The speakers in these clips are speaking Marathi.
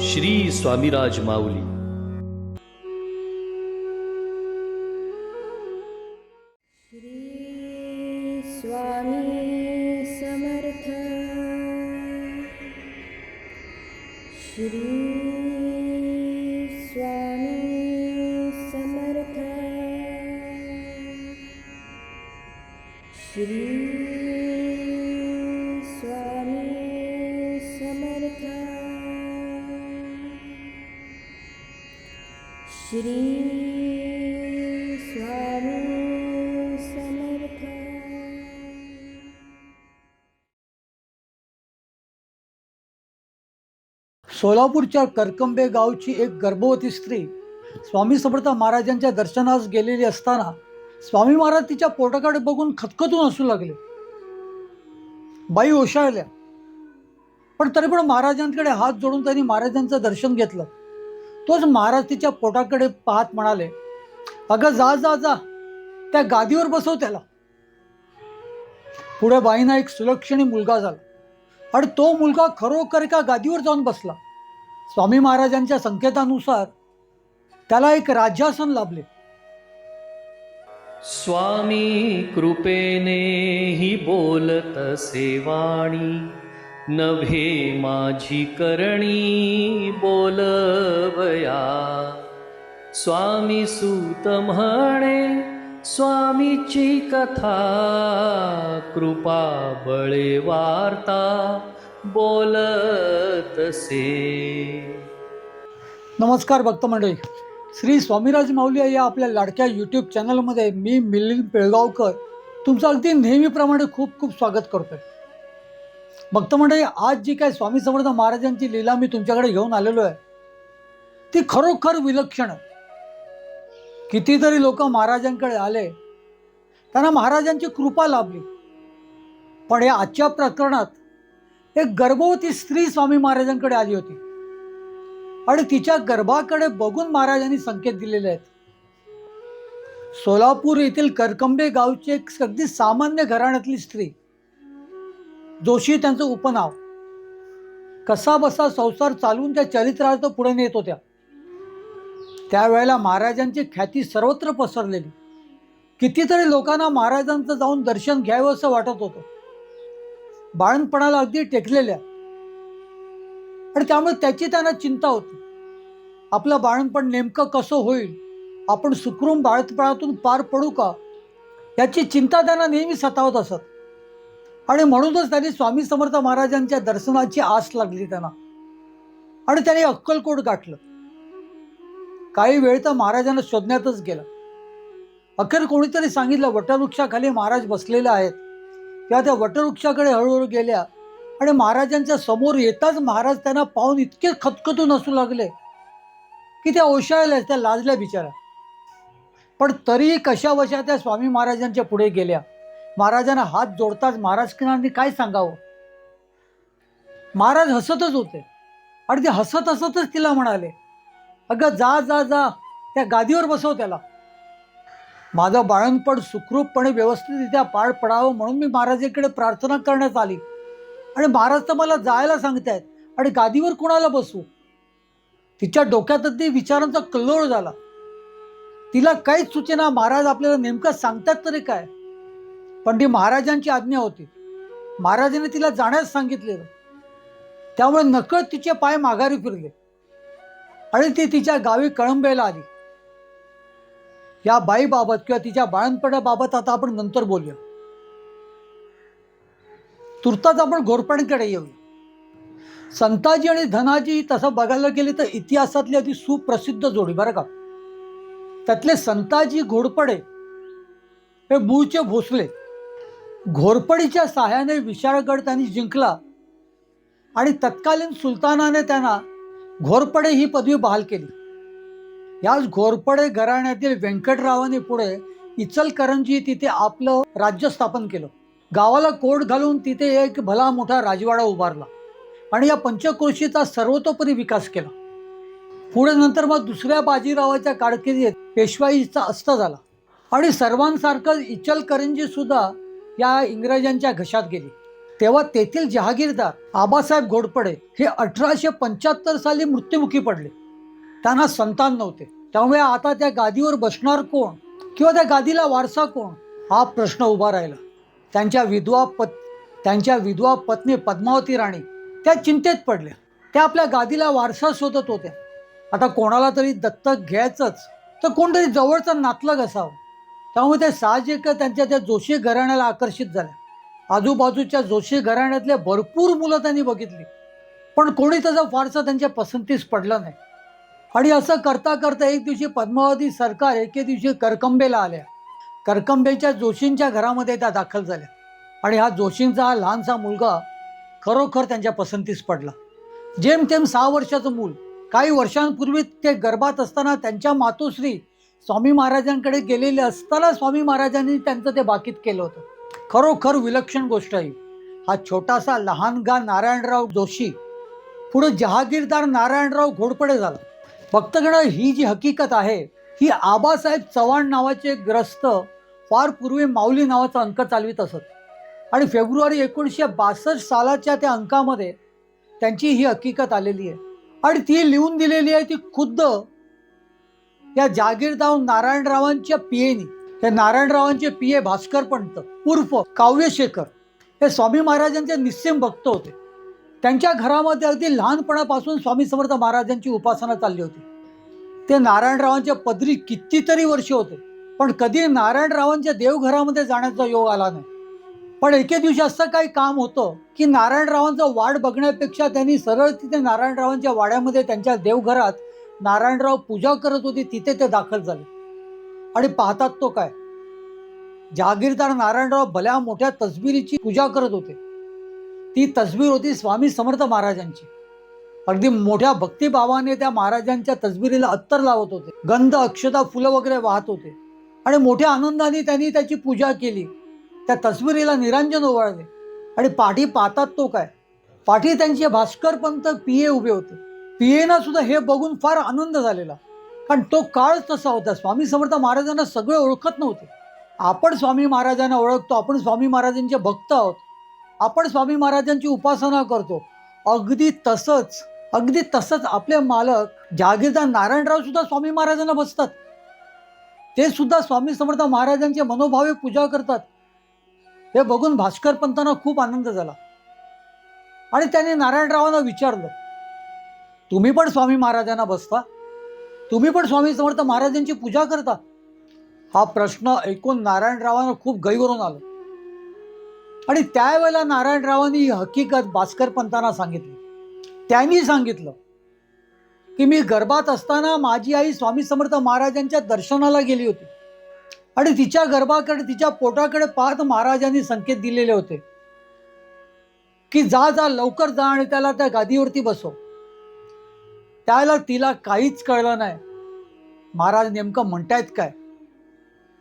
श्री स्वामीराज माऊली। श्री स्वामी समर्थ। सोलापूरच्या करकंबे गावची एक गर्भवती स्त्री स्वामी समर्थ महाराजांच्या दर्शनास गेलेली असताना स्वामी महाराज तिच्या पोटाकडे बघून खतखतून असू लागले. बाई ओशाळल्या. पण तरी पण महाराजांकडे हात जोडून त्यांनी महाराजांचं दर्शन घेतलं. तोच महाराज तिच्या पोटाकडे पाहत म्हणाले अगं जा जा जा. त्या गादीवर बसव त्याला. पुढे बाईंना एक सुलक्षणी मुलगा झाला. आणि तो मुलगा खरोखर एका गादीवर जाऊन बसला. स्वामी महाराजांच्या संकेतानुसार त्याला एक राज्यासन लाभले. स्वामी कृपेने ही बोलत सेवाणी नभे माझी करणी बोलवया. स्वामी सूत म्हणे स्वामीची कथा कृपा बळे वार्ता बोलतसे. नमस्कार भक्त मंडळी. श्री स्वामीराज माऊली या आपल्या लाडक्या यूट्यूब चॅनलमध्ये मी मिलिंद पिळगावकर तुमचं अगदी नेहमीप्रमाणे खूप खूप स्वागत करतोय. भक्त मंडळी आज जी काय स्वामी समर्थ महाराजांची लीला मी तुमच्याकडे घेऊन आलेलो आहे ती खरोखर विलक्षण कितीतरी लोक महाराजांकडे आले त्यांना महाराजांची कृपा लाभली. पण या आजच्या प्रकरणात एक गर्भवती स्त्री स्वामी महाराजांकडे आली होती. आणि तिच्या गर्भाकडे बघून महाराजांनी संकेत दिलेले आहेत. सोलापूर येथील करकंबे गावची एक अगदी सामान्य घराण्यातली स्त्री जोशी त्यांचं उपनाव. कसा बसा संसार चालून त्या चरित्रार्थ पुढे नेत होत्या. त्यावेळेला महाराजांची ख्याती सर्वत्र पसरलेली. कितीतरी लोकांना महाराजांचं जाऊन दर्शन घ्यावं असं वाटत होतं. बाळणपणाला अगदी टेकलेल्या. आणि त्यामुळे त्याची त्यांना चिंता होती. आपलं बाळणपण नेमकं कसं होईल? आपण सुखरूम बाळतपणातून पार पडू का? याची चिंता त्यांना नेहमी सतावत असत. आणि म्हणूनच त्यांनी स्वामी समर्थ महाराजांच्या दर्शनाची आस लागली त्यांना. आणि त्याने अक्कलकोट गाठलं. काही वेळ तर महाराजांना शोधण्यातच गेलं. अखेर कोणीतरी सांगितलं वटवृक्षाखाली महाराज बसलेले आहेत. तेव्हा त्या वटवृक्षाकडे हळूहळू गेल्या आणि महाराजांच्या समोर येताच महाराज त्यांना पाहून इतके खतखतून असू लागले की त्या ओशाळल्या त्या लाजल्या बिचारा पण तरीही कशा वशा त्या स्वामी महाराजांच्या पुढे गेल्या. महाराजांना हात जोडताच महाराज किनारांनी काय सांगावं? महाराज हसतच होते. आणि ते हसत हसतच तिला म्हणाले अगं जा जा जा त्या गादीवर बसव त्याला. माझं बाळणपण सुखरूपपणे व्यवस्थितरित्या पार पडावं म्हणून मी महाराजांकडे प्रार्थना करण्यात आली. आणि महाराज तर मला जायला सांगतायत आणि गादीवर कोणाला बसू तिच्या डोक्यात अगदी विचारांचा कल्लोळ झाला. तिला काहीच सूचना महाराज आपल्याला नेमकं सांगतात तरी काय? पण ती महाराजांची आज्ञा होती. महाराजांनी तिला जाण्यास सांगितलेलं. त्यामुळे नकळत तिचे पाय माघारी फिरले. आणि ती तिच्या गावी कळंबेला आली. या बाईबाबत किंवा तिच्या बाळणपणाबाबत आता आपण नंतर बोलूया. तुर्ताच आपण घोरपणकडे येऊ संताजी आणि धनाजी तसं बघायला गेले तर इतिहासातली अति सुप्रसिद्ध जोडी बरं का? त्यातले संताजी घोडपडे हे मूळचे भोसले. घोरपडीच्या सहाय्याने विशाळगड त्यांनी जिंकला. आणि तत्कालीन सुलतानाने त्यांना घोरपडे ही पदवी बहाल केली. याच घोरपडे घराण्यातील व्यंकटरावांनी पुढे इचलकरंजी तिथे आपलं राज्य स्थापन केलं. गावाला कोट घालून तिथे एक भला मोठा राजवाडा उभारला. आणि या पंचक्रोशीचा सर्वतोपरी विकास केला. पुढे नंतर मग दुसऱ्या बाजीरावाच्या कारकिर्दीत पेशवाईचा अस्त झाला. आणि सर्वांसारखं इचलकरंजी सुद्धा या इंग्रजांच्या घशात गेली. तेव्हा तेथील जहागीरदार आबासाहेब घोडपडे हे अठराशे पंच्याहत्तर साली मृत्युमुखी पडले. त्यांना संतान नव्हते. त्यामुळे आता त्या गादीवर बसणार कोण किंवा त्या गादीला वारसा कोण? हा प्रश्न उभा राहिला. त्यांच्या विधवा पत त्यांच्या विधवा पत्नी पद्मावती राणी त्या चिंतेत पडल्या. त्या आपल्या गादीला वारसा शोधत होत्या. आता कोणाला तरी दत्तक घ्यायचंच तर कोणतरी जवळचं नातलग असावं. त्यामुळे ते साहजिक त्यांच्या त्या जोशी घराण्याला आकर्षित झाल्या. आजूबाजूच्या जोशी घराण्यातले भरपूर मुलं त्यांनी बघितली. पण कोणी त्याचा फारसा त्यांच्या पसंतीस पडलं नाही. आणि असं करता करता एक दिवशी पद्मावती सरकार एके दिवशी करकंबेला आल्या. करकंबेच्या जोशींच्या घरामध्ये त्या दाखल झाल्या. आणि हा जोशींचा हा लहानसा मुलगा खरोखर त्यांच्या पसंतीस पडला. जेमतेम सहा वर्षाचं मूल. काही वर्षांपूर्वी ते गर्भात असताना त्यांच्या मातोश्री स्वामी महाराजांकडे गेलेले असताना स्वामी महाराजांनी त्यांचं ते बाकीत केलं होतं. खरोखर विलक्षण गोष्ट आहे हा. छोटासा लहानगा नारायणराव जोशी पुढे जहागीरदार नारायणराव घोडपडे झाला. भक्तगण ही जी हकीकत आहे ही आबासाहेब चव्हाण नावाचे ग्रस्त फार पूर्वी माऊली नावाचा अंक चालवित असत. आणि फेब्रुवारी एकोणीसशे बासष्ट सालाच्या त्या अंकामध्ये त्यांची ही हकीकत आलेली आहे. आणि ती लिहून दिलेली आहे ती खुद्द या जागीरदार नारायणरावांच्या पियेनी. हे नारायणरावांचे पिये भास्कर पंत उर्फ काव्यशेखर हे स्वामी महाराजांचे निस्सिम भक्त होते. त्यांच्या घरामध्ये अगदी लहानपणापासून स्वामी समर्थ महाराजांची उपासना चालली होती. ते नारायणरावांच्या पदरी कितीतरी वर्ष होते पण कधी नारायणरावांच्या देवघरामध्ये जाण्याचा योग आला नाही. पण एके दिवशी असं काही काम होतं की नारायणरावांचं वाड बघण्यापेक्षा त्यांनी सरळ तिथे नारायणरावांच्या वाड्यामध्ये त्यांच्या देवघरात नारायणराव पूजा करत होते तिथे ते दाखल झाले. आणि पाहतात तो काय? जहागीरदार नारायणराव भल्या मोठ्या तसबिरीची पूजा करत होते. ती तसबीर होती स्वामी समर्थ महाराजांची. अगदी मोठ्या भक्तिभावाने त्या महाराजांच्या तसबिरीला अत्तर लावत होते. गंध अक्षता फुलं वगैरे वाहत होते. आणि मोठ्या आनंदाने त्यांनी त्याची पूजा केली. त्या तसबिरीला निरांजन ओवाळले. आणि पाठी पाहतात तो काय? पाठी त्यांचे भास्करपंत पिये उभे होते. पियेना सुद्धा हे बघून फार आनंद झालेला. कारण तो काळ तसा होता. स्वामी समर्थ महाराजांना सगळे ओळखत नव्हते. आपण स्वामी महाराजांना ओळखतो आपण स्वामी महाराजांचे भक्त आहोत. आपण स्वामी महाराजांची उपासना करतो. अगदी तसंच अगदी तसंच आपले मालक जहागीरदार नारायणराव सुद्धा स्वामी महाराजांना बसतात. ते सुद्धा स्वामी समर्थ महाराजांचे मनोभावे पूजा करतात. हे बघून भास्कर पंतांना खूप आनंद झाला. आणि त्याने नारायणरावांना विचारलं तुम्ही पण स्वामी महाराजांना बसता तुम्ही पण स्वामी समर्थ महाराजांची पूजा करता. हा प्रश्न ऐकून नारायणरावांना खूप गैवरून आला. आणि त्यावेळेला नारायणरावांनी ही हकीकत भास्कर पंतांना सांगितली. त्यांनी सांगितलं की मी गर्भात असताना माझी आई स्वामी समर्थ महाराजांच्या दर्शनाला गेली होती. आणि तिच्या गर्भाकडे तिच्या पोटाकडे पाहत महाराजांनी संकेत दिलेले होते. की जा जा लवकर जा आणि त्याला त्या गादीवरती बसव. त्याला तिला काहीच कळलं नाही. महाराज नेमकं म्हणतायत काय?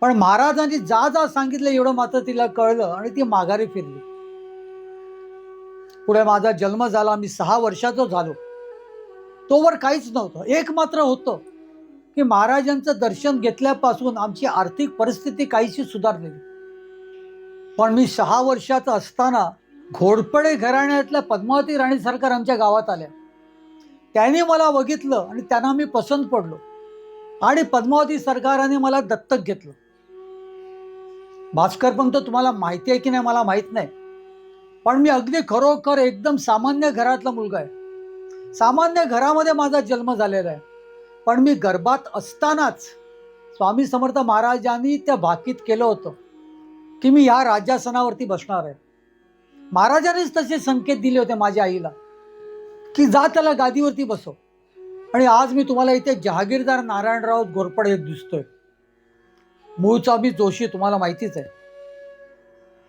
पण महाराजांनी जा जा सांगितलं एवढं मात्र तिला कळलं आणि ती माघारी फिरली. पुढे माझा जन्म झाला मी सहा वर्षाचा झालो. तोवर काहीच नव्हतं. एक मात्र होतं की महाराजांचं दर्शन घेतल्यापासून आमची आर्थिक परिस्थिती काहीशी सुधारलेली पण मी सहा वर्षाचा असताना घोडपडे घराण्यातल्या पद्मावती राणी सरकार आमच्या गावात आल्या. त्यांनी मला बघितलं आणि त्यांना मी पसंत पडलो. आणि पद्मावती सरकाराने मला दत्तक घेतलं. भास्कर पंत तुम्हाला माहिती आहे की नाही? मला माहीत नाही. पण मी अगदी खरोखर एकदम सामान्य घरातला मुलगा आहे. सामान्य घरामध्ये माझा जन्म झालेला आहे. पण मी गर्भात असतानाच स्वामी समर्थ महाराजांनी त्या भाकीत केलं होतं की मी या राज्यासनावरती बसणार आहे. महाराजांनीच तसे संकेत दिले होते माझ्या आईला. की जा त्याला गादीवरती बसव. आणि आज मी तुम्हाला इथे जहागीरदार नारायणराव घोरपडे दिसतोय. मूळचा मी जोशी तुम्हाला माहितीच आहे.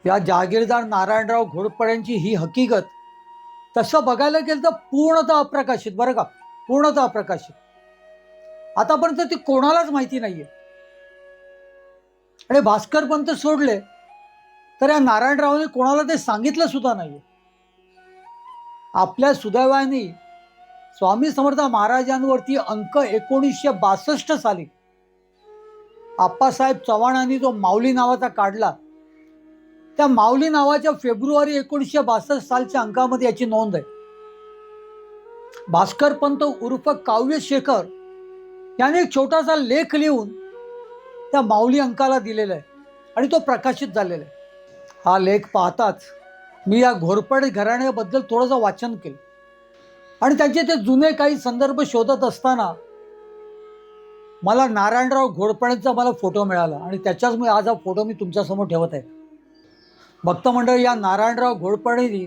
या जहागीरदार नारायणराव घोरपड्यांची ही हकीकत तसं बघायला गेलं तर पूर्णतः अप्रकाशित बरं का? पूर्णतः अप्रकाशित. आतापर्यंत ती कोणालाच माहिती नाहीये. आणि भास्कर पंत सोडले तर या नारायणरावांनी कोणाला ते सांगितलं सुद्धा नाहीये. आपल्या सुदैवाने स्वामी समर्थ महाराजांवरती अंक एकोणीसशे बासष्ट साली आप्पासाहेब चव्हाणांनी जो माऊली नावाचा काढला त्या माऊली नावाच्या फेब्रुवारी एकोणीसशे बासष्ट सालच्या अंकामध्ये याची नोंद आहे. भास्कर पंत उर्फ काव्य शेखर याने एक छोटासा लेख लिहून त्या माऊली अंकाला दिलेला आहे आणि तो प्रकाशित झालेला आहे. हा लेख पाहताच मी या घोरपड घराण्याबद्दल थोडंसं वाचन केलं. आणि त्यांचे ते जुने काही संदर्भ शोधत असताना मला नारायणराव घोडपणेचा मला फोटो मिळाला आणि त्याच्याच मी आज हा फोटो मी तुमच्यासमोर ठेवत आहे. भक्तमंडळ या नारायणराव घोडपणेनी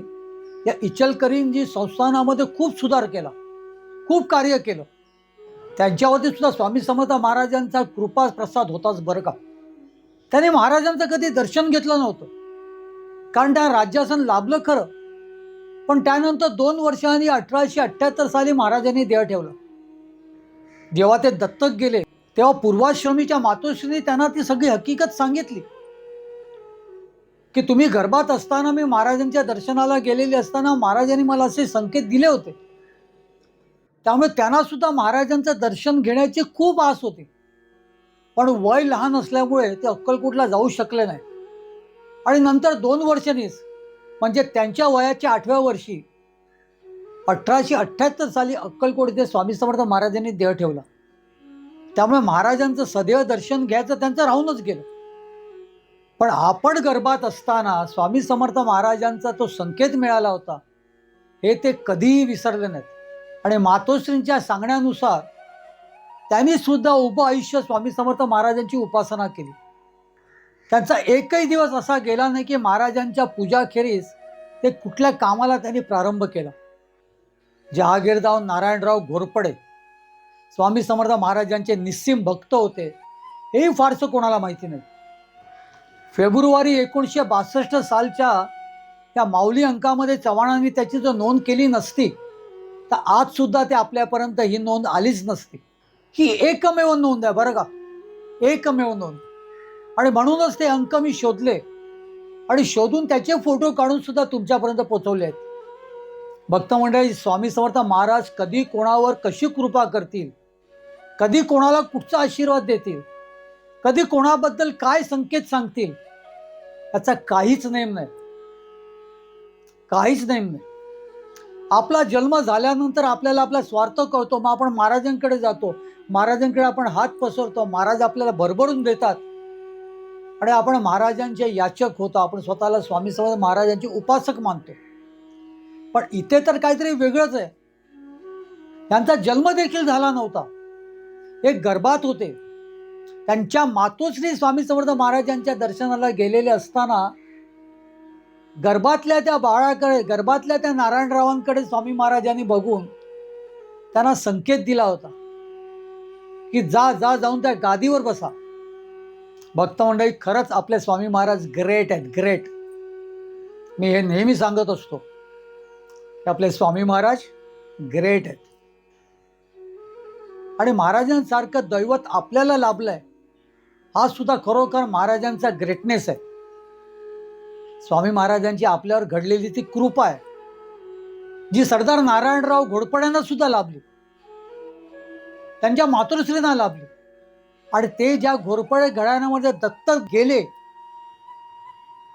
या इचलकरींजी संस्थानामध्ये खूप सुधार केला खूप कार्य केलं. त्यांच्यावरती सुद्धा स्वामी समर्थ महाराजांचा कृपा प्रसाद होताच बरं का? त्याने महाराजांचं कधी दर्शन घेतलं नव्हतं. कारण त्या राज्यासन लाभलं खरं. पण त्यानंतर दोन वर्षांनी अठराशे अठ्ठ्याहत्तर साली महाराजांनी देह ठेवलं. जेव्हा ते दत्तक गेले तेव्हा पूर्वाश्रमीच्या मातोश्रीने त्यांना ती सगळी हकीकत सांगितली. की तुम्ही गर्भात असताना मी महाराजांच्या दर्शनाला गेलेले असताना महाराजांनी मला असे संकेत दिले होते. त्यामुळे त्यांना सुद्धा महाराजांचं दर्शन घेण्याची खूप आस होती. पण वय लहान असल्यामुळे ते अक्कलकोटला जाऊ शकले नाही. आणि नंतर दोन वर्षांनीच म्हणजे त्यांच्या वयाच्या आठव्या वर्षी अठराशे अठ्ठ्याहत्तर साली अक्कलकोट येथे स्वामी समर्थ महाराजांनी देह ठेवला. त्यामुळे महाराजांचं सदैव दर्शन घ्यायचं त्यांचं राहूनच गेलं. पण आपण गर्भात असताना स्वामी समर्थ महाराजांचा तो संकेत मिळाला होता. हे ते कधीही विसरले नाहीत. आणि मातोश्रींच्या सांगण्यानुसार त्यांनी सुद्धा उभं आयुष्य स्वामी समर्थ महाराजांची उपासना केली. त्यांचा एकही दिवस असा गेला नाही की महाराजांच्या पूजाखेरीज ते कुठल्या कामाला त्यांनी प्रारंभ केला. जहागीरदाव नारायणराव घोरपडे स्वामी समर्थ महाराजांचे निस्सीम भक्त होते हेही फारसं कोणाला माहिती नाही. फेब्रुवारी एकोणीसशे बासष्ट सालच्या त्या माऊली अंकामध्ये चव्हाणांनी त्याची जर नोंद केली नसती तर आजसुद्धा ते आपल्यापर्यंत ही नोंद आलीच नसती. ही एकमेव नोंद आहे बरं का? एकमेव नोंद. आणि म्हणूनच ते अंक मी शोधले. आणि शोधून त्याचे फोटो काढून सुद्धा तुमच्यापर्यंत पोचवले आहेत. भक्त मंडळी स्वामी समर्थ महाराज कधी कोणावर कशी कृपा करतील? कधी कोणाला कुठचा आशीर्वाद देतील? कधी कोणाबद्दल काय संकेत सांगतील? याचा काहीच नेम नाही. काहीच नेम नाही. आपला जन्म झाल्यानंतर आपल्याला आपला स्वार्थ कळतो. मग आपण महाराजांकडे जातो. महाराजांकडे आपण हात पसरतो. महाराज आपल्याला भरभरून देतात. आणि आपण महाराजांचे याचक होतो आपण स्वतःला स्वामी समर्थ महाराजांचे उपासक मानतो. पण इथे तर काहीतरी वेगळंच आहे. त्यांचा जन्म देखील झाला नव्हता. हे गर्भात होते. त्यांच्या मातोश्री स्वामी समर्थ महाराजांच्या दर्शनाला गेलेले असताना गर्भातल्या त्या बाळाकडे गर्भातल्या त्या नारायणरावांकडे स्वामी महाराजांनी बघून त्यांना संकेत दिला होता की जा जा जाऊन त्या गादीवर बसा. भक्त मंडळी खरंच आपले स्वामी महाराज ग्रेट आहेत ग्रेट मी हे नेहमी सांगत असतो की आपले स्वामी महाराज ग्रेट आहेत. आणि महाराजांसारखं दैवत आपल्याला लाभलंय हा सुद्धा खरोखर महाराजांचा ग्रेटनेस आहे. स्वामी महाराजांची आपल्यावर घडलेली ती कृपा आहे जी सरदार नारायणराव घोडपड्यांना सुद्धा लाभली. त्यांच्या मातृश्रींना लाभली. आणि ते ज्या घोरपडे घराण्यामध्ये दत्तक गेले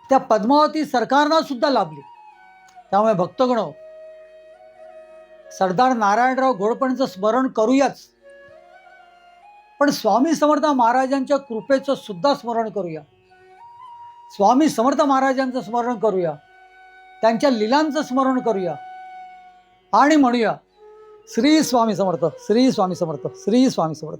त्या पद्मावती सरकारना सुद्धा लाभली. त्यामुळे भक्तगण सरदार नारायणराव घोडपणचं स्मरण करूयाच. पण स्वामी समर्थ महाराजांच्या कृपेचं सुद्धा स्मरण करूया. स्वामी समर्थ महाराजांचं स्मरण करूया. त्यांच्या लिलांचं स्मरण करूया. आणि म्हणूया श्री स्वामी समर्थ श्री स्वामी समर्थ श्री स्वामी समर्थ.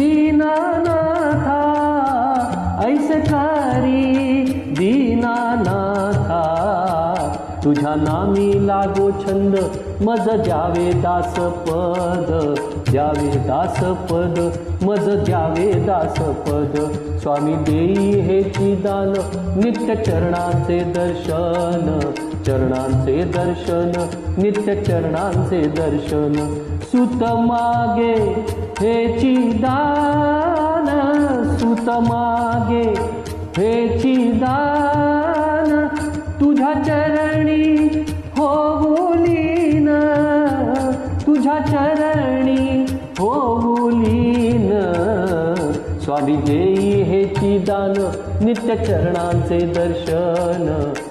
दीनानाथा ऐसकारी दीनानाथा। तुझ्या नामी लागो छंद मज द्यावे दास पद द्यावे दास पद मज द्यावे दास पद स्वामी देई हे दान नित्य चरणाचे दर्शन। चरणांचे दर्शन नित्य चरणांचे दर्शन. सुत मागे हेची दान सुत मागे हेची दान तुझ्या चरणी होऊलीन तुझ्या चरणी होऊलीन स्वामी देई हेची दान नित्य चरणांचे दर्शन.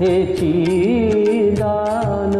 हेची दान